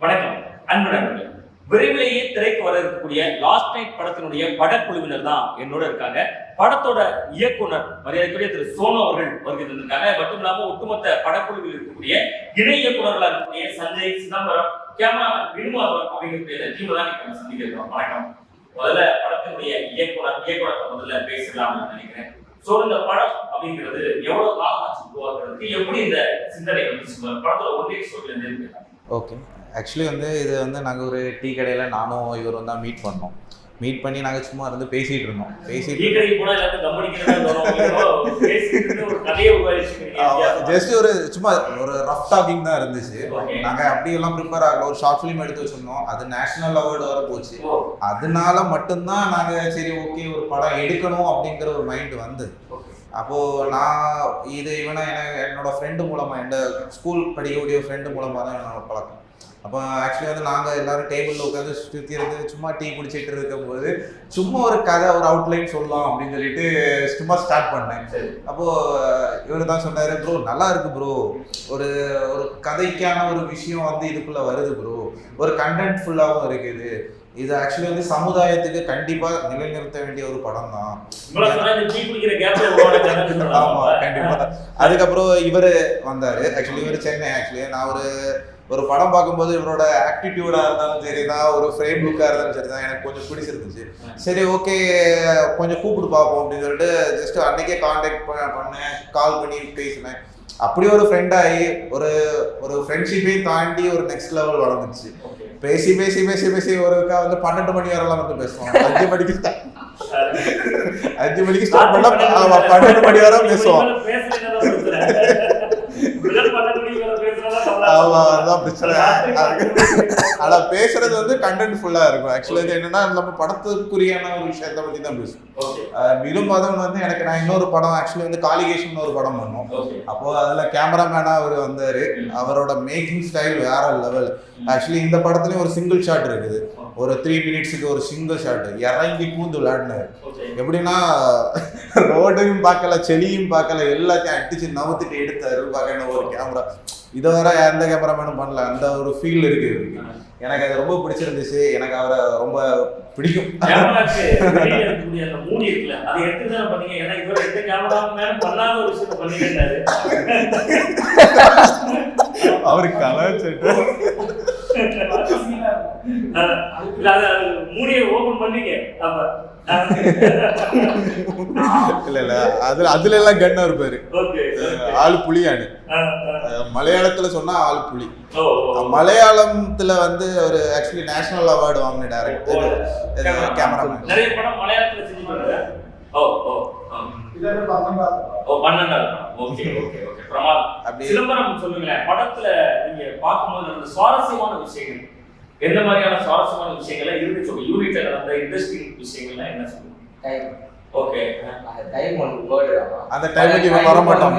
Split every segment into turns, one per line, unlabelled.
வணக்கம். அன்புடன் விரைவிலேயே திரைக்கு வர இருக்கக்கூடிய லாஸ்ட் நைட் படத்தினுடைய படக்குழுவினர் தான் என்னோட இருக்காங்க. படத்தோட இயக்குனர் மரியாதைக்குரிய திரு சோனு அவர்கள் வருகை தந்திருக்காங்க. மட்டும் இல்லாம ஒட்டுமொத்த படக்குழுவில் இருக்கக்கூடிய இணை இயக்குனர்களா இருக்கக்கூடிய சஞ்சய் சிதம்பரம் கேமரா வினுமாதவன் அப்படிங்கிற டீம் தான் நம்ம வணக்கம். முதல்ல படத்தினுடைய இயக்குனர் இயக்குனர் முதல்ல பேசலாம்னு நினைக்கிறேன். சோ இந்த படம் அப்படிங்கிறது எவ்வளவு காலம் ஆச்சு உருவாக்குறதுக்கு? எப்படி இந்த சிந்தனை வந்து படத்துல ஒன்றே சொல்லி இருந்து இருக்கு.
ஓகே ஆக்சுவலி வந்து இது வந்து நாங்கள் ஒரு டீ கடையில் நானும் இவரும் தான் மீட் பண்ணோம். மீட் பண்ணி நாங்கள் சும்மா இருந்து பேசிகிட்டு இருந்தோம். பேசிட்டு. ஜஸ்ட் ஒரு சும்மா ஒரு ரஃப் டாக்கிங் தான் இருந்துச்சு. நாங்கள் அப்படியெல்லாம் ப்ரிப்பேர் ஆகல. ஒரு ஷார்ட் ஃபிலிம் எடுத்து வச்சிருந்தோம். அது நேஷனல் அவார்டு வர போச்சு. அதனால மட்டும்தான் நாங்கள் சரி ஓகே ஒரு படம் எடுக்கணும் அப்படிங்கிற ஒரு மைண்ட் வந்து. அப்போது நான் இது இவனை எனக்கு என்னோட ஃப்ரெண்டு மூலமாக எந்த ஸ்கூல் படிக்கக்கூடிய ஃப்ரெண்டு மூலமாக தான் என்னோட பழக்கம். அப்போ ஆக்சுவலி வந்து நாங்கள் எல்லாரும் டேபிளில் உட்காந்து சுற்றி இருந்து சும்மா டீ குடிச்சிட்டு இருக்கும்போது சும்மா ஒரு கதை ஒரு அவுட்லைன் சொல்லலாம் அப்படின்னு சொல்லிட்டு சும்மா ஸ்டார்ட் பண்ணேன். அப்போது இவர் தான் சொன்னார் ப்ரோ நல்லா இருக்கு ப்ரோ ஒரு ஒரு கதைக்கான ஒரு விஷயம் வந்து இதுக்குள்ளே வருது ப்ரோ ஒரு கண்டென்ட் ஃபுல்லாகவும் இருக்குது. இது ஆக்சுவலி வந்து சமுதாயத்துக்கு கண்டிப்பாக நிலைநிறுத்த வேண்டிய ஒரு படம் தான். ஆமா கண்டிப்பா. அதுக்கப்புறம் இவர் வந்தாரு. ஆக்சுவலி இவர் சென்னை. ஆக்சுவலி நான் ஒரு ஒரு படம் பார்க்கும்போது இவரோட ஆக்டிடியூடா இருந்தாலும் சரி தான் ஒரு ஃப்ரேம் லுக்கா இருந்தாலும் சரி தான் எனக்கு கொஞ்சம் பிடிச்சிருந்துச்சு. சரி ஓகே கொஞ்சம் கூப்பிட்டு பார்ப்போம் அப்படின்னு சொல்லிட்டு ஜஸ்ட் அன்னைக்கே காண்டாக்ட் பண்ணேன். கால் பண்ணி பேசினேன். அப்படி ஒரு ஃப்ரெண்ட் ஆகி ஒரு ஒரு ஃப்ரெண்ட்ஷிப்பையும் தாண்டி ஒரு நெக்ஸ்ட் லெவல் வளர்ந்துச்சு. பேசி பேசி பேசி பேசி ஒரு வந்து பன்னெண்டு மணி வரலாம் வந்து பேசுவோம் அஞ்சு மணிக்கு அஞ்சு மணிக்கு ஸ்டார்ட் பண்ணா பன்னெண்டு மணி வரை பேசுவோம்
இவங்க பேசுறதுனால பிரச்சனை. முதல் பன்னெண்டு மணிக்கு மேல பேசுறதா கவலை.
ஆமா அதான் பிரச்சனை ஆனா பேசுறது வந்து கண்டென்ட் ஃபுல்லா இருக்கும். ஆக்சுவலி இது என்னன்னா நம்ம படத்துக்குரியான ஒரு விஷயத்தை பத்தி தான் பேசுவோம்.
Okay,
விரும்பாதவன் வந்து எனக்கு நான் இன்னொரு படம் ஆக்சுவலி வந்து காளிகேஷன் ஒரு படம் பண்ணோம். அப்போ அதுல கேமராமேனா அவர் வந்தாரு. அவரோட மேக்கிங் ஸ்டைல் வேற லெவல் ஆக்சுவலி இந்த படத்துலயும் ஒரு சிங்கிள் ஷாட் இருக்குது. ஒரு த்ரீ மினிட்ஸுக்கு ஒரு சிங்கிள் ஷாட் இறங்கி பூந்து விளையாடினாரு. எப்படின்னா ரோடையும் பார்க்கல செடியும் பார்க்கல எல்லாத்தையும் அடிச்சு நவுத்திட்டு எடுத்தாரு. பார்க்கணும் ஒரு கேமரா இதை வர எந்த கேமராமேனும் பண்ணல. அந்த ஒரு ஃபீல் இருக்கு எனக்கு அது ரொம்ப பிடிச்சிருந்துச்சு. எனக்கு அவரை ரொம்ப பிடிக்கும்.
கேமராக்கு வெளியில இல்ல, அது மூடியை பண்ணீங்க. அப்ப.
இல்ல இல்ல அதுல அதுல எல்லாம் கண்ணா இருப்பாரு. ஆள் புலியானு. மலையாளத்துல சொன்னா ஆள் புலி. மலையாளத்துல வந்து ஒரு ஆக்சுவலி நேஷனல் அவார்டு வாங்கின டேரக்டர் கேமராமேன்
நிறைய படம் மலையாளத்துல செஞ்சுட்டு ஓ ஓ படத்துல நீங்க பார்க்கும்போது சுவாரஸ்யமான விஷயங்கள். எந்த மாதிரியான சுவாரஸ்யமான விஷயங்களை இருந்துச்சு உங்க யூனிட்ல நடந்த இன்ட்ரெஸ்டிங் விஷயங்கள்லாம் என்ன சொல்லுங்க
டைம்
ஓகே
அந்த டைம் ஒன்று வேர்டு
அந்த டைமுக்கு இவன் வர மாட்டான்.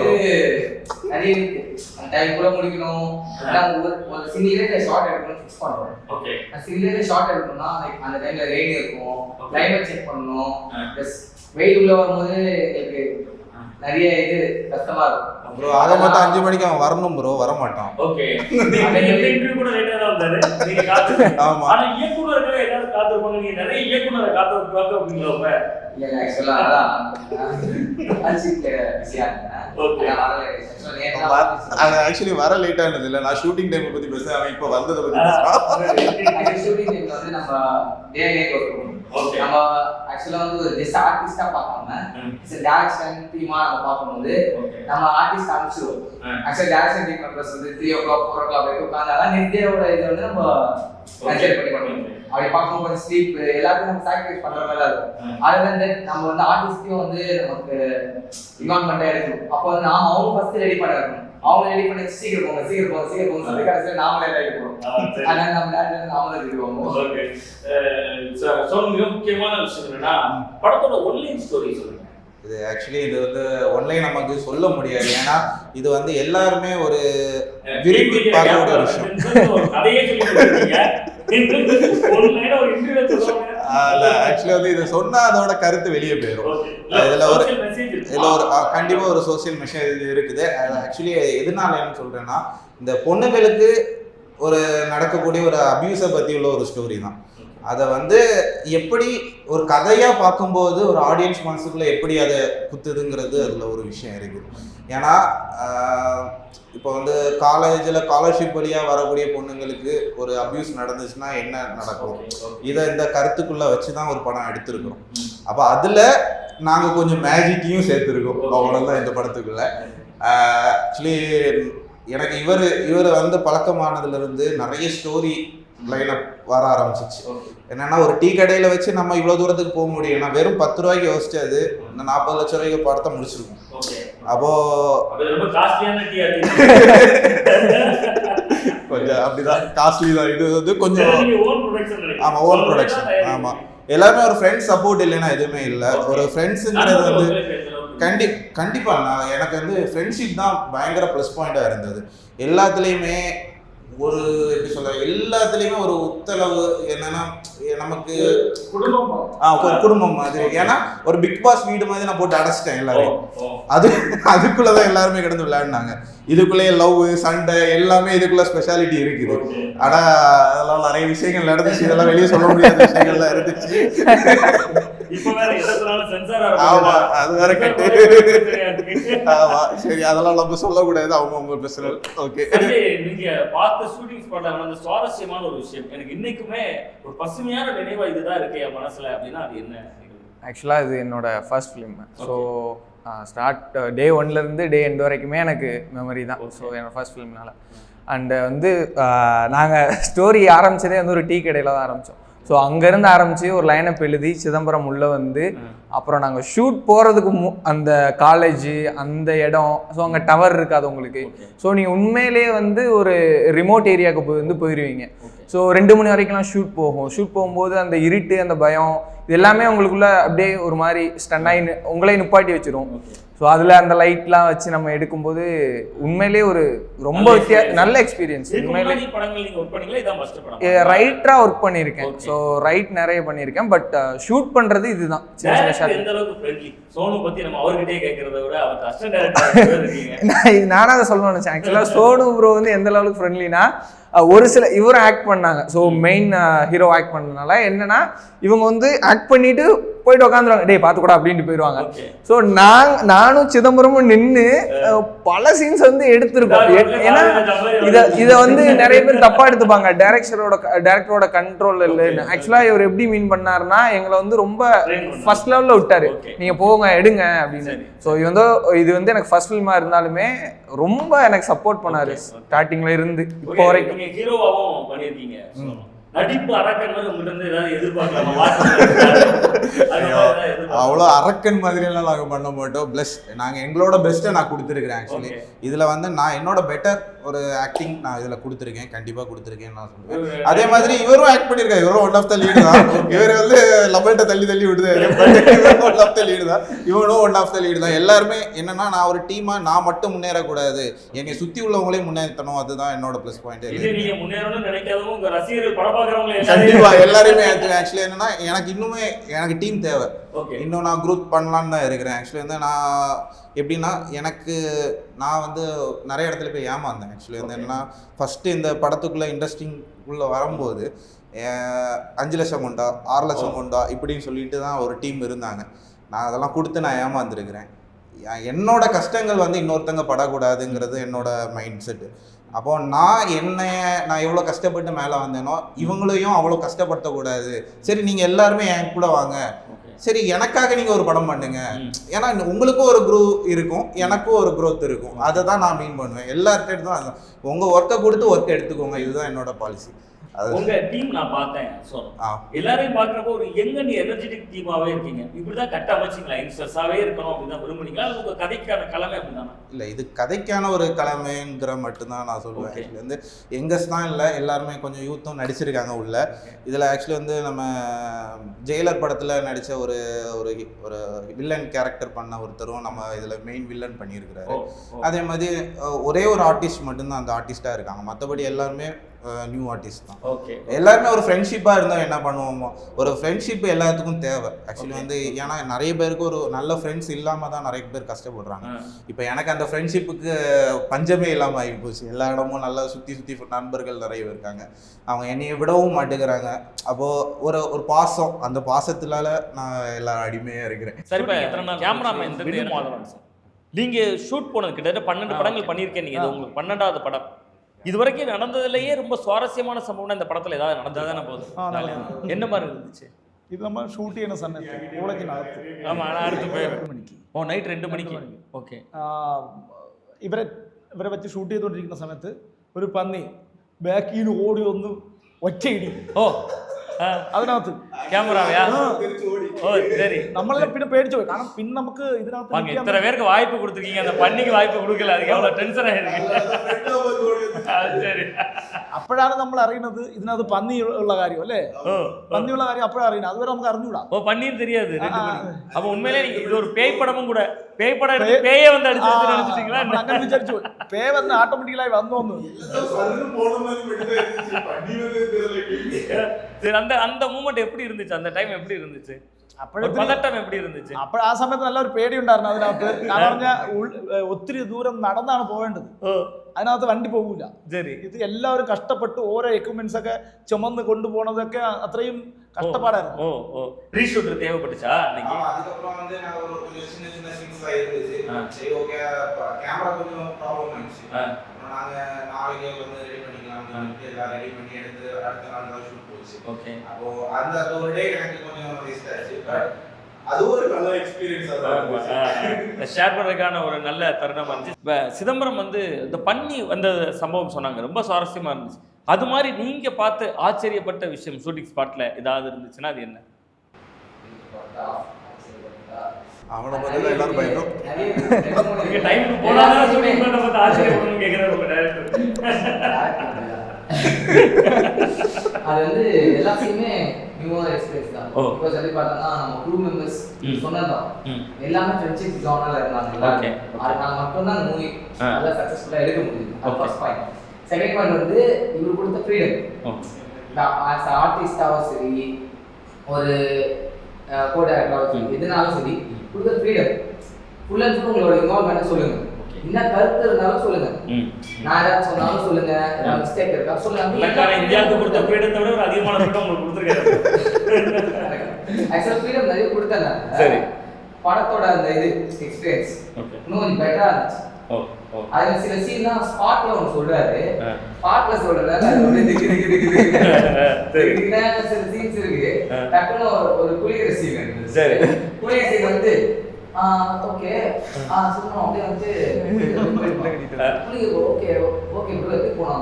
நிறைய இருக்கு அந்த டைம் கூட முடிக்கணும். ஆனா ஒரு ஒரு சிங்கிளே ஷார்ட் எடுக்கணும் ஃபிக்ஸ் பண்றோம்
ஓகே
சிங்கிளே ஷார்ட் எடுக்கணும்னா like அந்த டைம்ல ரெயின் இருக்கும். கிளைமேட் செக் பண்ணணும். ப்ளஸ் வெயில் உள்ள வரும்போது எங்களுக்கு நிறைய இது கஷ்டமா இருக்கும்.
ப்ரோ அதை மட்டும் அஞ்சு மணிக்கு அவன் வரணும் ப்ரோ வர மாட்டான்
ஓகே
ஆமா.
காத்திருப்பாங்க நீங்க நிறைய இயக்குனரை காத்து பார்க்க
இல்ல ஆக்சுவலா அதான்
வர லேட் ஆனது இல்ல நான் ஷூட்டிங் டைம் பத்தி பேசுறேன். அவன் இப்போ வந்ததை பத்தி பேசுறான்.
ஷூட்டிங் டைம்ல வந்து நம்ம டே
Okay.
நம்ம ஆக்சுவலா வந்து ஒரு ஜஸ்ட் ஆர்டிஸ்டா பார்க்காம. டேரக்ஷன் டீமா நம்ம பார்க்கும்போது. நம்ம ஆர்டிஸ்ட் அனுப்பிச்சிருவோம். ஆக்சுவலி டேரக்ஷன் டீம் மெம்பர்ஸ் வந்து three o'clock four o'clock வரைக்கும் டேவோட இது வந்து நம்ம கன்சிடர் பண்ணி பண்ணுவோம் அப்படி பார்க்கும்போது கொஞ்சம் ஸ்லீப் எல்லாத்தையும் நம்ம சாக்ரிஃபைஸ் பண்ற மாதிரி இருக்கும். அதுல இருந்து நம்ம வந்து ஆர்டிஸ்டையும் வந்து நமக்கு இன்வால்மெண்டா இருக்கணும் அப்போ வந்து நாம அவங்க ஃபர்ஸ்ட் ரெடி பண்ண இருக்கணும் அவங்க ரெடி பண்ணி சீக்கிரம் போங்க சீக்கிரம் போங்க சீக்கிரம் போங்க. சொல்லி கடைசியில் நாமளே ரெடி
சரி.
அதனால நம்ம டேரக்டர் நாம தான் ரெடி
ஸோ மிக முக்கியமான விஷயம் என்னன்னா படத்தோட ஒன்லைன் ஸ்டோரி சொல்லுங்க.
இது ஆக்சுவலி இது வந்து ஒன்லைன் நமக்கு சொல்ல முடியாது ஏன்னா இது வந்து எல்லாருமே ஒரு விரும்பி பார்க்கக்கூடிய ஒரு விஷயம். ஆக்சுவலி வந்து இதை சொன்னா அதோட கருத்து வெளியே போயிடும். இதுல ஒரு. இதுல ஒரு கண்டிப்பா ஒரு சோசியல் மெசேஜ் இருக்குது ஆக்சுவலி எதனாலன்னு சொல்றேன்னா இந்த பொண்ணுங்களுக்கு ஒரு நடக்கக்கூடிய ஒரு அபியூஸை பற்றி உள்ள ஒரு ஸ்டோரி தான். அதை வந்து எப்படி ஒரு கதையாக பார்க்கும்போது ஒரு ஆடியன்ஸ் மனசுக்குள்ளே எப்படி அதை குத்துதுங்கிறது அதில் ஒரு விஷயம் இருக்குது. ஏன்னா இப்போ வந்து காலேஜில் ஸ்காலர்ஷிப் வழியாக வரக்கூடிய பொண்ணுங்களுக்கு ஒரு அபியூஸ் நடந்துச்சுன்னா என்ன நடக்கும்? இதை இந்த கருத்துக்குள்ளே வச்சு தான் ஒரு படம் எடுத்திருக்கிறோம். அப்போ அதில் நாங்கள் கொஞ்சம் மேஜிக்கையும் சேர்த்துருக்கோம். அவ்வளோதான் இந்த படத்துக்குள்ளே. ஆக்சுவலி எனக்கு இவர் இவர் வந்து பழக்கமானதுலேருந்து நிறைய ஸ்டோரி லைனப் வர ஆரம்பிச்சிச்சு. என்னன்னா ஒரு டீ கடையில் வச்சு நம்ம இவ்வளோ தூரத்துக்கு போக முடியும். நான் வெறும் பத்து ரூபாய்க்கு யோசிச்சு அது இந்த நாற்பது லட்ச ரூபாய்க்கு படத்தை முடிச்சிருக்கோம். அப்போ கொஞ்சம் அப்படிதான். காஸ்ட்லி தான். இது வந்து கொஞ்சம்
நீங்க ஓன் ப்ரொடக்ஷன்
ஆமா ஓன் ப்ரொடக்ஷன் ஆமா. எல்லாருமே ஒரு ஃப்ரெண்ட்ஸ் சப்போர்ட் இல்லைன்னா எதுவுமே இல்லை. ஒரு ஃப்ரெண்ட்ஸுங்கிறது வந்து கண்டி கண்டிப்பா நான் எனக்கு வந்து ஃப்ரெண்ட்ஷிப் தான் பயங்கர ப்ளஸ் பாயிண்டா இருந்தது. எல்லாத்துலேயுமே ஒரு எப்படி சொல்ற எல்லாத்துலேயுமே ஒரு ஒத்தளவு என்னன்னா நமக்கு
குடும்பம்
ஆ, ஒரு குடும்பம் மாதிரி. ஏன்னா ஒரு பிக் பாஸ் வீடு மாதிரி நான் போட்டு அடைச்சிட்டேன் எல்லாரையும். அது அதுக்குள்ளதான் எல்லாருமே கிடந்து விளையாடினாங்க. இதுக்குள்ளேயே லவ் சண்டை எல்லாமே இதுக்குள்ள ஸ்பெஷாலிட்டி இருக்குது. ஆனா அதெல்லாம் நிறைய விஷயங்கள் நடந்துச்சு. இதெல்லாம் வெளியே சொல்ல முடியாத விஷயங்கள்லாம் இருந்துச்சு.
இப்ப வேற எதை சொன்னாலும் சென்சார்
ஆமா அது வேற கட்டு. ஆமா சரி அதெல்லாம் நம்ம சொல்லக்கூடாது. அவங்க பிரச்சனை. ஓகே
நீங்க பார்த்த ஷூட்டிங் ஸ்பாட்ல அந்த சுவாரஸ்யமான ஒரு விஷயம். எனக்கு இன்னைக்குமே ஒரு பசுமையான நினைவா இதுதான் இருக்கு என் மனசுல அப்படின்னா அது என்ன?
ஆக்சுவலாக இது என்னோட first film so start day ஒன்லேருந்து டே எண்ட் வரைக்குமே எனக்கு மெமரி தான். ஸோ என்னோட ஃபர்ஸ்ட் ஃபிலிம்னால அண்டு வந்து நாங்கள் ஸ்டோரி ஆரம்பிச்சதே வந்து ஒரு டீ கடையில் தான் ஆரம்பித்தோம் ஸோ அங்கேருந்து ஆரம்பித்து ஒரு லைனப் எழுதி சிதம்பரம் உள்ளே வந்து அப்புறம் நாங்கள் ஷூட் போகிறதுக்கு மு அந்த காலேஜ் அந்த இடம் ஸோ அங்கே டவர் இருக்காது உங்களுக்கு. ஸோ நீங்கள் உண்மையிலேயே வந்து ஒரு ரிமோட் ஏரியாவுக்கு போய் வந்து போயிடுவீங்க ஸோ ரெண்டு மணி வரைக்கும்லாம் ஷூட் போகும். ஷூட் போகும்போது அந்த இருட்டு அந்த பயம் இது எல்லாமே உங்களுக்குள்ள அப்படியே ஒரு மாதிரி ஸ்டன்னாகி உங்களே நிப்பாட்டி வச்சிரும். ஸோ அதில் அந்த லைட்லாம் வச்சு நம்ம எடுக்கும்போது உண்மையிலேயே ஒரு ரொம்ப
நல்ல
வித்தியா
experience.
நல்ல எக்ஸ்பீரியன்ஸ் உண்மையிலே ரைட்டராக ஒர்க் பண்ணியிருக்கேன். ஸோ ரைட் நிறைய பண்ணியிருக்கேன். பட் ஷூட் பண்ணுறது இதுதான். சின்ன சின்ன
அளவுக்கு
நானும் அதை சொல்லணும்னு நினச்சேன். ஆக்சுவலாக சோனு ப்ரோ வந்து எந்த லெவலுக்கு ஃப்ரெண்ட்லினா ஒரு சில இவரும் ஆக்ட் பண்ணாங்க. ஸோ மெயின் ஹீரோ ஆக்ட் பண்ணதுனால என்னன்னா இவங்க வந்து ஆக்ட் பண்ணிட்டு போயிட்டு உட்காந்துருவாங்க டேய் பார்த்துக்கூடா அப்படின்ட்டு போயிடுவாங்க ஸோ நான் நானும் சிதம்பரமும் நின்று பல சீன்ஸ் வந்து எடுத்திருக்கோம். ஏன்னா இதை இதை வந்து நிறைய பேர் தப்பா எடுத்துப்பாங்க. டேரக்டரோட டேரக்டரோட கண்ட்ரோல் இல்லைன்னு ஆக்சுவலாக இவர் எப்படி மீன் பண்ணாருன்னா எங்களை வந்து ரொம்ப. ஃபர்ஸ்ட் லெவலில் விட்டாரு.
Okay.
நீங்க போங்க எடுங்க அப்படின்னு. ஸோ இது வந்து இது வந்து எனக்கு ஃபர்ஸ்ட் ஃபில்மா இருந்தாலுமே ரொம்ப எனக்கு சப்போர்ட் பண்ணாரு. ஸ்டார்டிங்ல இருந்து இப்போ வரைக்கும்.
நடிப்பு அரக்கன் மாதிரி உங்ககிட்ட இருந்து ஏதாவது எதிர்பார்க்கலாமா?
அவ்வளோ அரக்கன் மாதிரியெல்லாம் நாங்கள் பண்ண மாட்டோம். ப்ளஸ் நாங்கள் எங்களோட பெஸ்ட்டை நான் கொடுத்துருக்கிறேன் ஆக்சுவலி. இதில் வந்து நான் என்னோட பெட்டர் ஒரு ஆக்டிங் நான் இதில் கொடுத்துருக்கேன். கண்டிப்பாக கொடுத்துருக்கேன்னு நான் சொல்லுவேன் அதே மாதிரி இவரும் ஆக்ட் பண்ணியிருக்காரு இவரும் ஒன் ஆஃப் த லீடு தான். இவர் வந்து லபல்ட்ட தள்ளி தள்ளி விடுதாரு ஒன் ஆஃப் த லீடு தான். இவனும் ஒன் ஆஃப் த லீடு தான். எல்லாருமே என்னன்னா நான் ஒரு டீமாக நான் மட்டும் முன்னேறக்கூடாது. என்னை சுற்றி உள்ளவங்களையும் முன்னேற்றணும் அதுதான் என்னோட ப்ளஸ் பாயிண்ட்
இது நீங்க முன்னேறணும்னு நினைக்காதவங்க ரசிகர்கள் படம் பாக்குறவங்க
கண்டிப்பா எல்லாருமே ஆக்சுவலி என்னன்னா எனக்கு இன்னுமே எனக்கு டீம் தேவை. இன்னும் நான் குரூப் பண்ணலான்னு தான் இருக்கிறேன். ஆக்சுவலி வந்து நான் எப்படின்னா எனக்கு நான் வந்து நிறைய இடத்துல போய் ஏமாந்தேன். ஆக்சுவலி வந்து என்னன்னா ஃபஸ்ட்டு இந்த படத்துக்குள்ளே இண்டஸ்ட்ரிங்குள்ளே வரும்போது அஹ், அஞ்சு லட்சம் உண்டா ஆறு லட்சம் உண்டா இப்படின்னு சொல்லிட்டு தான் ஒரு டீம் இருந்தாங்க. நான் அதெல்லாம் கொடுத்து நான் ஏமாந்துருக்கிறேன். என்னோட கஷ்டங்கள் வந்து இன்னொருத்தங்க படக்கூடாதுங்கிறது என்னோட மைண்ட் செட்டு அப்போ நான் என்னைய நான் எவ்வளோ கஷ்டப்பட்டு மேலே வந்தேனோ இவங்களையும் அவ்வளோ கஷ்டப்படுத்தக்கூடாது. சரி நீங்கள் எல்லாருமே என் கூட வாங்க. சரி எனக்காக நீங்க ஒரு படம் பண்ணுங்க. ஏன்னா உங்களுக்கும் ஒரு குரூ இருக்கும் எனக்கும் ஒரு growth இருக்கும். அதை தான் நான் மீன் பண்ணுவேன். எல்லார்கிட்ட தான் அதுதான். உங்க ஒர்க்கை கொடுத்து ஒர்க் எடுத்துக்கோங்க. இதுதான் என்னோட பாலிசி
உங்க டீம் நான் பார்த்தேன்
ஆ.
எல்லாரையும் பாக்குறப்போ ஒரு எங்க நீ எனர்ஜெட்டிக் டீமாவே இருக்கீங்க. இப்படிதான் கட்ட அமைச்சிங்களா? யங்ஸ்டர்ஸாவே இருக்கணும் அப்படின்னு விரும்புனீங்களா? உங்க கதைக்கான கலமை அப்படிதானா?
இல்லை இது கதைக்கான ஒரு கலமைங்கிற மட்டும்தான் நான் சொல்லுவேன். ஆக்சுவலி வந்து எங்கஸ் தான் இல்லை எல்லாருமே கொஞ்சம் யூத்தும் நடிச்சிருக்காங்க உள்ள. இதில் ஆக்சுவலி வந்து நம்ம ஜெயிலர் படத்தில் நடித்த ஒரு ஒரு ஒரு வில்லன் கேரக்டர் பண்ண ஒருத்தரும் நம்ம இதில் மெயின் வில்லன் பண்ணியிருக்கிறாரு.
ஓ, ஓ.
அதே மாதிரி ஒரே ஒரு ஆர்டிஸ்ட் மட்டும்தான் அந்த ஆர்டிஸ்டாக இருக்காங்க. மற்றபடி எல்லாருமே நியூ ஆர்டிஸ்ட் தான்.
ஓகே
எல்லாருமே ஒரு ஃப்ரெண்ட்ஷிப்பாக இருந்தால் என்ன பண்ணுவோமோ ஒரு ஃப்ரெண்ட்ஷிப் எல்லாத்துக்கும் தேவை. ஆக்சுவலி வந்து ஏன்னா நிறைய பேருக்கு ஒரு நல்ல ஃப்ரெண்ட்ஸ் இல்லாமல் தான் நிறைய பேர் கஷ்டப்படுறாங்க. இப்போ எனக்கு அந்த ஃப்ரெண்ட்ஷிப்புக்கு பஞ்சமே இல்லாமல் ஆகி போச்சு. எல்லா இடமும் நல்லா சுற்றி சுற்றி நண்பர்கள் நிறைய பேர் இருக்காங்க. அவங்க என்னைய விடவும் மாட்டேங்கிறாங்க. அப்போது ஒரு ஒரு பாசம். அந்த பாசத்தினால நான் எல்லா அடிமையாக இருக்கிறேன்.
சரி இப்போ கேமராமேன் நீங்க ஷூட் போனது கிட்டத்தட்ட பன்னெண்டு படங்கள் பண்ணியிருக்கேன் நீங்க. இது உங்களுக்கு பன்னெண்டாவது படம். இது வரைக்கும் நடந்ததுலயே ரொம்ப சுவாரஸ்யமான சம்பவம் இந்த படத்துல ஏதாவது நடந்ததா தானே போகுது
ஆ, நடந்தது.
என்ன மாதிரி இருந்துச்சு
ഇത് നമ്മൾ ഷൂട്ട് ചെയ്യുന്ന സമയത്ത് കോളേജിനകത്ത്
ஆமா நான் அடுத்து போய்
രണ്ട് മണിക്ക്
ஓ நைட் ரெண்டு மணிக்கு ஓகே
ആ, ഇവരെ ഇവരെ വെച്ച് ഷൂട്ട് ചെയ്തുകൊണ്ടിരിക്കുന്ന സമയത്ത് ഒരു പന്നി ബാക്കിൽ നിന്ന് ഓടി വന്ന് ഒറ്റയിടി
ஓ ஆ,
അതിനകത്ത്
கேமராவையா ஓ சரி
നമ്മളെല്ലാം പിന്നെ പേടിച്ചു പോയി കാരണം പിന്നെ നമുക്ക് ഇതിനകത്ത്
வாங்க
നിൽക്കാൻ
இத்தனை பேருக்கு வாய்ப்பு கொடுத்துருக்கீங்க அந்த பண்ணிக்கு வாய்ப்பு கொடுக்கல அதுக்கு எவ்வளவு டென்ஷன் ஆயிருக்கு அது சரி
അപ്പോഴാണ് നമ്മൾ അറിയുന്നത് ഇതിനകത്ത് പന്നി ഉള്ള കാര്യം അല്ലേ
ஓ
പന്നിയുള്ള കാര്യം അപ്പോഴാണ് അറിയുന്നത് അതുവരെ നമുക്ക് അറിഞ്ഞൂടാ
ஓ பன்னீர் தெரியாது ரெண்டு
ஆ,
மணி அப்ப உண்மையிலே நீங்க இது ஒரு பேய் படமும் கூட பேய் படம் எடுத்து பேயே வந்து அடிச்சு
ആ,
நினைச்சிட்டீங்களா
നമ്മൾ അങ്ങനെ വിചാരിച്ചു പോയി. പേ വന്ന് ഓട്ടോമാറ്റിക്കലായി വന്നോന്നു
சரி அந்த அந்த மூமெண்ட் எப்படி இருந்துச்சு அந்த டைம் எப்படி இருந்துச்சு ஒரு
അപ്പോഴത്തെ
பதட்டம் எப்படி இருந்துச்சு
അപ്പോൾ ആ സമയത്ത് നല്ലൊരു പേടി ഉണ്ടായിരുന്നു അതിനകത്ത് ഞാൻ പറഞ്ഞ ഒത്തിരി ദൂരം നടന്നാണ് പോകേണ്ടത്
ஓ
അതിനകത്ത് വണ്ടി പോകില്ല
சரி
ഇത് എല്ലാവരും കഷ്ടപ്പെട്ട് ഓരോ എക്യുപ്മെന്റ്സ് ഒക്കെ ചുമന്ന് കൊണ്ടുപോകണതൊക്കെ അത്രയും
கஷ்டப்பாடா இருக்கும். ரீஷூட் தேவைப்பட்டுச்சா அன்னைக்கு?
அதுக்கப்புறம் வந்து நான் ஒரு கொஞ்சம் சின்ன சின்ன சீன்ஸ் இருந்துச்சு. சரி ஓகே கேமரா கொஞ்சம் ப்ராப்ளம் ஆயிடுச்சு. நாங்க நாளைக்கே வந்து ரெடி பண்ணிக்கலாம் எல்லாம் ரெடி பண்ணி எடுத்து அடுத்த நாள் தான் ஷூட் போச்சு.
ஓகே
அப்போ அந்த ஒரு டே எனக்கு கொஞ்சம் வேஸ்ட் ஆச்சு. அது ஒரு நல்ல எக்ஸ்பீரியன்ஸாக
ஷேர் பண்ணுறதுக்கான ஒரு நல்ல தருணமாக இருந்துச்சு. இப்போ சிதம்பரம் வந்து இந்த பண்ணி வந்த சம்பவம் சொன்னாங்க. ரொம்ப சுவாரஸ்யமாக இருந்துச்சு. அது மாதிரி நீங்க பார்த்து ஆச்சரியப்பட்ட விஷயம் ஷூட்டிங் ஸ்பாட்ல ஏதாவது இருந்துச்சுன்னா அது என்ன
அவனை பற்றி தான் எல்லாரும் பயந்தோம்
நீங்க டைமுக்கு போனாதான் ஷூட்டிங் பண்ண பார்த்து ஆச்சரியப்படணும்னு கேட்குறாரு உங்க டேரக்டர்
அது வந்து எல்லாத்தையுமே நியூவான எக்ஸ்பீரியன்ஸ் தான். இப்போ சொல்லி பார்த்தோம்னா நம்ம குரூ மெம்பர்ஸ். சொன்னதான். எல்லாமே ஃப்ரெண்ட்ஷிப் இருந்தாங்க. அதனால மட்டும்தான் மூவி. நல்லா சக்ஸஸ்ஃபுல்லாக எடுக்க முடியுது அது
Okay.
First point second point வந்து இவர் கொடுத்த ஃப்ரீடம் ஆஸ் ஆர்டிஸ்டாகவும் சரி ஒரு கோ டேரக்டராகவும் சரி எதுனாலும் சரி கொடுத்த ஃப்ரீடம் ஃபுல் அண்ட் ஃபுல் உங்களோட இன்வால்மெண்ட்டை சொல்லுங்க. என்ன கருத்து இருந்தாலும் சொல்லுங்க. நான் ஏதாவது சொன்னாலும் சொல்லுங்க. ஏதாவது மிஸ்டேக் இருக்கா சொல்லுங்க.
இந்தியாவுக்கு கொடுத்த ஃப்ரீடத்தை விட ஒரு அதிகமான ஃப்ரீடம் உங்களுக்கு கொடுத்துருக்காரு.
ஆக்சுவலாக ஃப்ரீடம் நிறைய கொடுத்தேன்
சரி.
படத்தோட அந்த இது எக்ஸ்பீரியன்ஸ் இன்னும் கொஞ்சம் பெட்டரா இருந்துச்சு. அதுல சில சீன்லாம் ஸ்பாட்ல ஒன்று சொல்றாரு. ஸ்பாட்ல சொல்றதுல சில சீன்ஸ் இருக்கு. டக்குன்னு ஒரு குளிக்கிற சீன்
சரி.
குளிக்கிற சீன் வந்து ஓகே ஆ. சும்மா அப்படியே வந்து குளிக்க ஓகே ஓகே ப்ரோ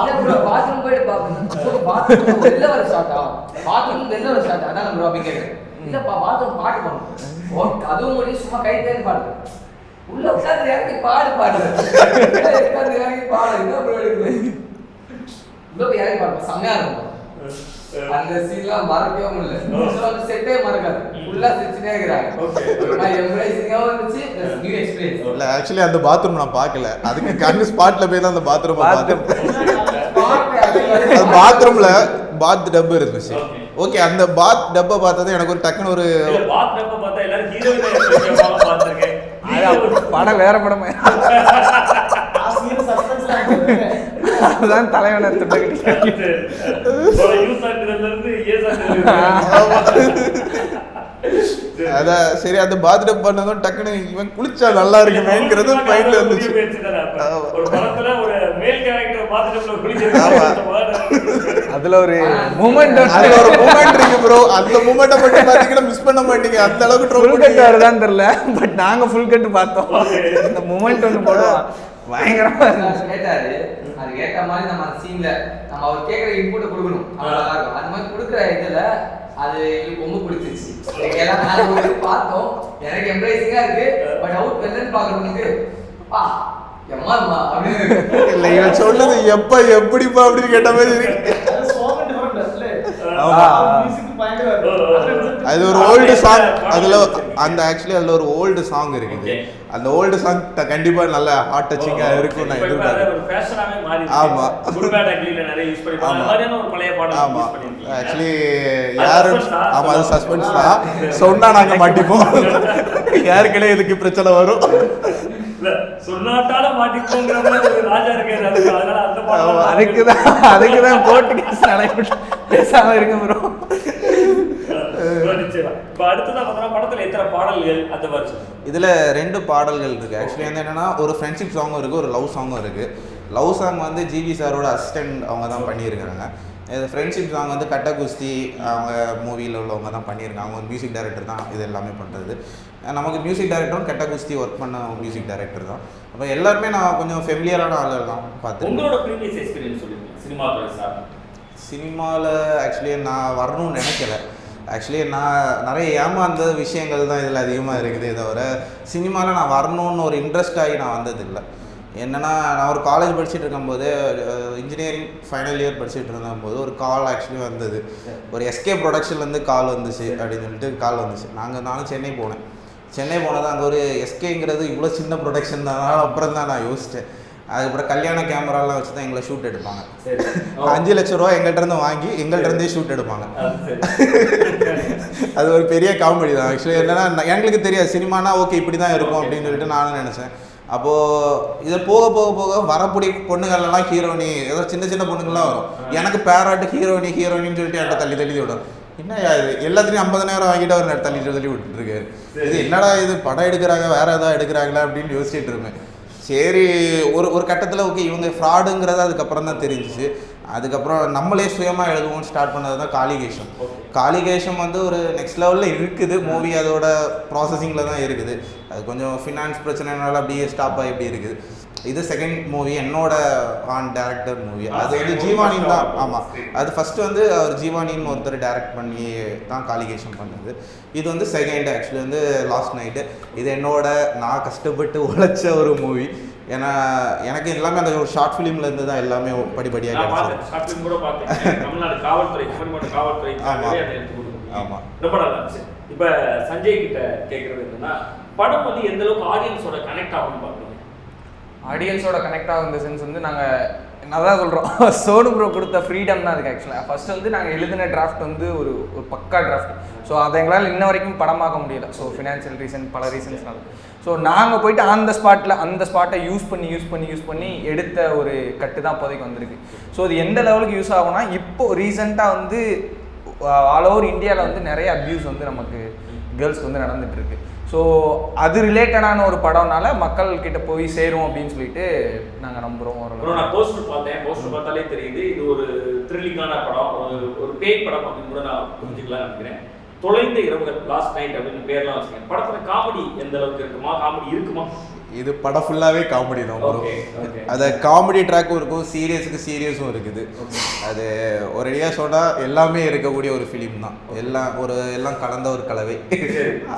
எப்படி ப்ரோ பாத்ரூம் போயிட்டு பாக்கணும் பாத்ரூம் வெளில வர ஷாட்டா பாத்ரூம் வெளில வர ஷாட்டா அதான் ப்ரோ அப்படின்னு கேட்குறேன் இல்லப்பா பாத்ரூம் பாட்டு பண்ணணும் ஓ அதுவும் முடியும் சும்மா கை தேடி பாடு. உள்ள உட்காந்து இறங்கி பாடு பாடு. உட்காந்து இறங்கி பாடு. எடுக்குது? உள்ள போய் இறங்கி பாடு. செம்மையா இருக்கும். அந்த சீன்லாம் மறக்கவே முடியல அந்த செட்டே மறக்காது. ஃபுல்லா சிரிச்சுட்டே இருக்கிறாங்க. நான் எம்ப்ரைசிங்காகவும் இருந்துச்சு ப்ளஸ் நியூ எக்ஸ்பீரியன்ஸ்
இல்லை ஆக்சுவலி அந்த பாத்ரூம் நான் பார்க்கல. அதுக்கு கண்ணு ஸ்பாட்ல போய் தான் அந்த பாத்ரூம் பார்த்தேன். அது பாத்ரூம்ல பாத் டப்பு இருந்துச்சு. ஓகே. அந்த பாத் டப்பை பார்த்தது எனக்கு ஒரு டக்குன்னு ஒரு
இல்ல பாத் டப்ப பார்த்தா எல்லாரும் ஹீரோயின் பார்த்திருக்கேன்.
அது படம் வேற படம். அதுதான் தலைவனை திட்டக்கிட்டு.
அதான் சரி அந்த பாத் டப் பண்ணதும் டக்குன்னு இவன் குளிச்சா நல்லா இருக்குமேங்கிறது மைண்ட்ல வந்துச்சு. ஆமா.
ஒரு படத்துல ஒரு மேல் கேரக்டர் பார்த்துட்டு
ஆமா.
குளிக்கிறது
அதுல ஒரு மூமெண்ட்
அதுல ஒரு மூமெண்ட் இருக்கு ப்ரோ அந்த மூமெண்ட்டை மட்டும் பாத்தீங்கன்னா மிஸ் பண்ண மாட்டீங்க. அந்த அளவுக்கு ட்ரோல்
கட் வருதான்னு தெரியல. பட் நாங்க ஃபுல் கட் பார்த்தோம். இந்த மூமெண்ட் ஒன்று போடுவோம். பயங்கரமா இருந்துச்சு.
கேட்டாரு. அது ஏத்த மாதிரி நம்ம அந்த சீன்ல நம்ம அவர் கேட்குற இன்புட் கொடுக்கணும். அது இருக்கும். அந்த மாதிரி கொடுக்குற இதுல அது ரொம்ப பிடிச்சிருச்சு. எல்லாம் பார்த்தோம். எனக்கு எம்ப்ரைசிங்கா இருக்கு. பட் அவுட் வெல்லன்னு பாக்குறவங்களுக்கு பா
எப்ப எப்படிப்பா அப்படின்னு கேட்ட மாதிரி இருக்கு. அது ஒரு ஓல்டு சாங் அதுல அந்த ஆக்சுவலி அதுல ஒரு ஓல்டு சாங் இருக்குது. அந்த ஓல்டு சாங் கண்டிப்பா நல்ல ஹார்ட் டச்சிங்கா இருக்கும் நான் எதிர்பார்க்கிறேன். ஆமா. ஆமா. ஆக்சுவலி
அது
யாரு
suspense தான்.
ஆமா அது சஸ்பென்ஸ் தான். சொன்னா நாங்க மாட்டிப்போம். யாருக்கே இதுக்கு பிரச்சனை வரும்?
இல்ல சொன்னாட்டால மாட்டிக்கோங்கிற மாதிரி ஒரு ராஜா இருக்காரு. அதுக்கு அதனால அந்த பாடல்
அதுக்கு தான் அதுக்கு தான் கோர்ட்டு கேஸ் பேசாம இருக்க ப்ரோ
நிச்சயமா இப்ப அடுத்ததா பார்த்தோம்னா படத்துல எத்தனை பாடல்கள் அந்த மாதிரி சொல்லுங்க.
இதுல ரெண்டு பாடல்கள் இருக்கு. ஆக்சுவலி வந்து என்னன்னா ஒரு ஃப்ரெண்ட்ஷிப் சாங்கும் இருக்கு ஒரு லவ் சாங்கும் இருக்கு. லவ் சாங் வந்து ஜிவி சாரோட அசிஸ்டன்ட் அவங்க தான் பண்ணியிருக்காங்க இது ஃப்ரெண்ட்ஷிப் சாங் வந்து கட்ட குஸ்தி அவங்க மூவியில் உள்ளவங்க தான் பண்ணியிருக்காங்க. அவங்க மியூசிக் டைரக்டர் தான் இது எல்லாமே பண்ணுறது நமக்கு மியூசிக் டைரக்டரும் கட்ட குஸ்தி ஒர்க் பண்ண மியூசிக் டைரக்டர் தான். அப்போ எல்லாருமே நான் கொஞ்சம் ஃபெமிலியரான ஆளுகள் தான் பார்த்துருக்கேன்.
உங்களோட ப்ரீவியஸ் எக்ஸ்பீரியன்ஸ் சொல்லுங்க சினிமா துறை சார்
சினிமாவில் ஆக்சுவலி நான் வரணும்னு நினைக்கல. ஆக்சுவலி நான் நிறைய ஏமாந்த விஷயங்கள் தான் இதில் அதிகமாக இருக்குதே. தவிர சினிமாவில் நான் வரணும்னு ஒரு இன்ட்ரெஸ்ட் ஆகி நான் வந்ததில்லை. என்னென்னா நான் ஒரு காலேஜ் படிச்சுட்டு இருக்கும்போது இன்ஜினியரிங் ஃபைனல் இயர் படிச்சுட்டு இருந்தபோது ஒரு கால் ஆக்சுவலி வந்தது. ஒரு எஸ்கே ப்ரொடக்ஷன்லேருந்து கால் வந்துச்சு அப்படின்னு சொல்லிட்டு கால் வந்துச்சு. நாங்கள் நானும் சென்னை போனேன். சென்னை போனது அங்கே ஒரு எஸ்கேங்கிறது இவ்வளோ சின்ன ப்ரொடக்ஷன் தான். அப்புறம் தான் நான் யோசித்தேன் அதுக்கப்புறம் கல்யாண கேமராலாம் வச்சு தான் எங்களை ஷூட் எடுப்பாங்க. அஞ்சு லட்ச ரூபா எங்கள்கிட்ட வாங்கி எங்கள்கிட்ட இருந்தே ஷூட் எடுப்பாங்க.
அது
ஒரு பெரிய காமெடி தான். ஆக்சுவலி என்னன்னா எங்களுக்கு தெரியாது. சினிமானா ஓகே இப்படி தான் இருக்கும் அப்படின்னு சொல்லிட்டு நானும் நினச்சேன். அப்போது இதை போக போக போக வரக்கூடிய பொண்ணுங்கள்லாம் ஹீரோனி ஏதோ சின்ன சின்ன பொண்ணுங்கள்லாம் வரும். எனக்கு பேராட்டு ஹீரோனி ஹீரோனின்னு சொல்லிட்டு என்கிட்ட தள்ளி தள்ளி விடும். என்னய்யா இது? எல்லாத்துலேயும் ஐம்பதனாயிரம் வாங்கிட்டு அவர் தள்ளி தள்ளி விட்டுட்டு இருக்காரு. இது என்னடா இது? படம் எடுக்கிறாங்க வேற ஏதாவது எடுக்கிறாங்களா அப்படின்னு யோசிச்சுட்டு இருப்பேன். சரி ஒரு ஒரு கட்டத்தில் ஓகே இவங்க ஃப்ராடுங்கிறது அதுக்கப்புறம் தான் தெரிஞ்சிச்சு. அதுக்கப்புறம் நம்மளே சுயமாக எழுதுவோம்னு ஸ்டார்ட் பண்ணது தான் காளிகேஷம் காளிகேஷம் வந்து ஒரு நெக்ஸ்ட் லெவலில் இருக்குது. மூவி அதோட ப்ராசஸிங்கில் தான் இருக்குது. அது கொஞ்சம் ஃபினான்ஸ் பிரச்சனைனால அப்படியே ஸ்டாப் ஆகி இப்படி இருக்குது. இது செகண்ட் மூவி என்னோட ஆன் டேரக்டர் மூவி அது வந்து ஜீவானின் தான். ஆமாம் அது ஃபர்ஸ்ட் வந்து அவர் ஜீவானின்னு ஒருத்தர் டைரக்ட் பண்ணி தான் காளிகேஷம் பண்ணது. இது வந்து செகண்ட் ஆக்சுவலி வந்து லாஸ்ட் நைட்டு இது என்னோட நான் கஷ்டப்பட்டு உழைச்ச ஒரு மூவி ஏன்னா எனக்கு எல்லாமே அந்த ஒரு ஷார்ட் ஃபிலிம்ல இருந்து தான் எல்லாமே படிப்படியாக
நான்
கிடைச்சது.
பார்த்தேன். ஷார்ட் ஃபிலிம் கூட பார்த்தேன். தமிழ்நாடு காவல்துறை குமரிமட்ட காவல்துறை
ஆமா.
அதை எடுத்து கொடுத்துருக்கீங்க.
ஆமா.
ரொம்ப நல்லா இருந்துச்சு. இப்ப சஞ்சய் கிட்ட கேட்கறது என்னன்னா படம் வந்து எந்த அளவுக்கு ஆடியன்ஸோட கனெக்ட் ஆகும்னு பாக்குறீங்க
ஆடியன்ஸோட கனெக்ட் ஆகும் இந்த சென்ஸ் வந்து நாங்கள் அதான் சொல்கிறோம் சோனு ப்ரோ கொடுத்த ஃப்ரீடம் தான் அதுக்கு ஆக்சுவலாக ஃபர்ஸ்ட் வந்து நாங்கள் எழுதின டிராஃப்ட் வந்து ஒரு ஒரு பக்கா டிராஃப்ட் ஸோ அதை எங்களால் இன்ன வரைக்கும் படமாக்க முடியல. ஸோ ஃபினான்ஷியல் ரீசன் பல ரீசன்ஸ்னால ஸோ நாங்கள் போயிட்டு அந்த ஸ்பாட்டில் அந்த ஸ்பாட்டை யூஸ் பண்ணி யூஸ் பண்ணி யூஸ் பண்ணி எடுத்த ஒரு கட்டு தான் இப்போதைக்கு வந்திருக்கு. ஸோ அது எந்த லெவலுக்கு யூஸ் ஆகும்னா இப்போ ரீசெண்டாக வந்து ஆல் ஓவர் இந்தியாவில் வந்து நிறைய அப்யூஸ் வந்து நமக்கு கேர்ள்ஸ்க்கு வந்து நடந்துட்டு இருக்கு ஸோ அது ரிலேட்டடான ஒரு படம்னால மக்கள் கிட்ட போய் சேரும் அப்படின்னு சொல்லிட்டு நாங்கள் நம்புகிறோம்
அப்புறம்
ஓரளவு
நான் போஸ்டர் பார்த்தேன். போஸ்டர் பார்த்தாலே தெரியுது. இது ஒரு த்ரில்லிங்கான படம். ஒரு ஒரு பேய் படம் அப்படின்னு கூட நான் புரிஞ்சுக்கலாம் நினைக்கிறேன். தொலைந்த இரவுகள் லாஸ்ட் நைட் அப்படின்னு பேர்லாம் வச்சுக்கேன் படத்துல காமெடி எந்த அளவுக்கு இருக்குமா? காமெடி இருக்குமா?
இது படம் ஃபுல்லாகவே காமெடி தான் ப்ரோ
okay.
அது காமெடி ட்ராக்கும் இருக்கும் சீரியஸுக்கு சீரியஸும் இருக்குது. அது ஒரேடியாக சொன்னால் எல்லாமே இருக்கக்கூடிய ஒரு ஃபிலிம் தான். எல்லாம் ஒரு எல்லாம் கலந்த ஒரு கலவை.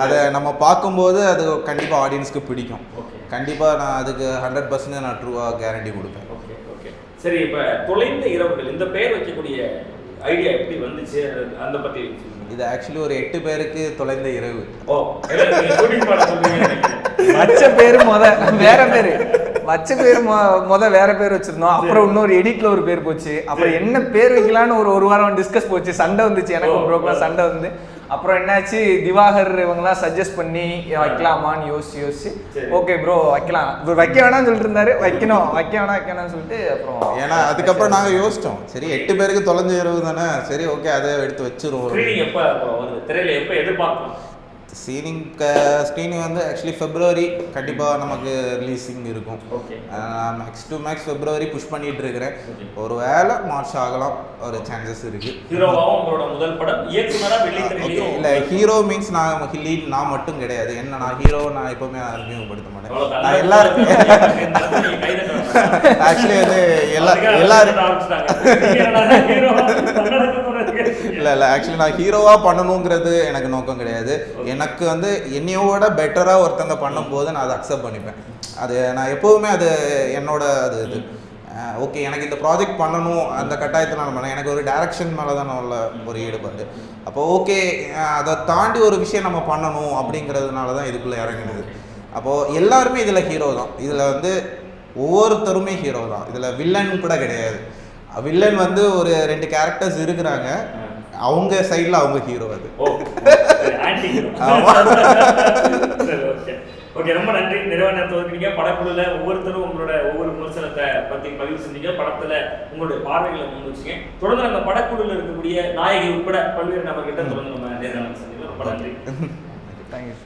அதை நம்ம பார்க்கும்போது அது கண்டிப்பாக ஆடியன்ஸ்க்கு பிடிக்கும். கண்டிப்பாக நான் அதுக்கு ஹண்ட்ரட் பர்சன்ட் நான் ட்ரூவாக கேரண்டி கொடுப்பேன்.
சரி இப்ப தொலைந்த இரவுகள் இந்த பெயர் வைக்கக்கூடிய ஐடியா எப்படி வந்துச்சு? அந்த சொல்லுங்க.
இது ஆக்சுவலி ஒரு எட்டு பேருக்கு தொலைந்த இரவு.
ஓ நீங்க.
வச்ச பேரு முத வேற பேரு. வச்ச பேரு முத வேற பேர் வச்சிருந்தோம். அப்புறம் இன்னொரு எடிட்ல ஒரு பேர் போச்சு. அப்புறம் என்ன பேர் வைக்கலாம்னு ஒரு ஒரு வாரம் டிஸ்கஸ் போச்சு. சண்டை வந்துச்சு. எனக்கும் ப்ரோக்கெலாம்
ஓ.
சண்டை வந்து. அப்புறம் என்னாச்சு? திவாகர் இவங்கெல்லாம் சஜஸ்ட் பண்ணி வைக்கலாமான்னு யோசிச்சு யோசிச்சு. ஓகே ப்ரோ வைக்கலாம். இவர் வைக்க வேணாம்னு சொல்லிட்டு இருந்தாரு. வைக்கணும். வைக்க வேணாம் வைக்க வேணாம்னு சொல்லிட்டு அப்புறம்
ஏன்னா அதுக்கப்புறம் நாங்கள் யோசித்தோம் சரி எட்டு பேருக்கு தொலைஞ்ச இரவு தானே. சரி ஓகே அதை எடுத்து வச்சிருவோம்.
எப்ப வருது? திரையில எப்ப எதிர்பார்க்கலாம்
ஸ்க்ரீனிங் ஸ்க்ரீனிங் வந்து ஆக்சுவலி ஃபெப்ரவரி கண்டிப்பாக நமக்கு ரிலீஸிங் இருக்கும்.
Okay
max to max February push பண்ணிட்டு இருக்கிறேன். ஒரு வேளை மார்ச் ஆகலாம் ஒரு சான்சஸ் இருக்கு. இல்லை ஹீரோ மீன்ஸ் நான் லீட் நான் மட்டும் கிடையாது. என்ன நான் ஹீரோ நான் எப்பவுமே அறிமுகப்படுத்த மாட்டேன். நான் எல்லாரும் ஆக்சுவலி அது எல்லா எல்லாரும் இல்லை இல்லை. ஆக்சுவலி நான் ஹீரோவாக பண்ணணுங்கிறது எனக்கு நோக்கம் கிடையாது. எனக்கு வந்து என்னையோட பெட்டராக ஒருத்தங்க பண்ணும்போது நான் அதை அக்செப்ட் பண்ணிப்பேன். அது நான் எப்போவுமே அது என்னோட அது இது. ஓகே எனக்கு இந்த ப்ராஜெக்ட் பண்ணணும். அந்த கட்டாயத்தில் நான் பண்ணேன் எனக்கு ஒரு டைரக்ஷன் மேலே தான் உள்ள ஒரு ஈடுபாடு. அப்போ ஓகே அதை தாண்டி ஒரு விஷயம் நம்ம பண்ணணும் அப்படிங்கிறதுனால தான் இதுக்குள்ளே இறங்கினது. அப்போது எல்லாருமே இதில் ஹீரோ தான். இதில் வந்து ஒவ்வொருத்தருமே ஹீரோ தான். இதில் வில்லன் கூட கிடையாது. வில்லன் வந்து ஒரு ரெண்டு கேரக்டர்ஸ் இருக்கிறாங்க. அவங்க சைடில் அவங்க ஹீரோ அது.
ஓகே ஓகே ரொம்ப நன்றி. நிறைவா நேரத்தை ஒதுக்குனீங்க. படக்குழுல ஒவ்வொருத்தரும் உங்களோட ஒவ்வொரு விமர்சனத்தை பத்தி பதிவு செஞ்சீங்க. படத்துல உங்களுடைய பார்வைகளை முன் வச்சீங்க. தொடர்ந்து நம்ம படக்குழுல இருக்கக்கூடிய நாயகி உட்பட பல்வேறு நபர்கிட்ட தொடர்ந்து நம்ம நேரம் செஞ்சீங்க. ரொம்ப நன்றி.
தேங்க்யூ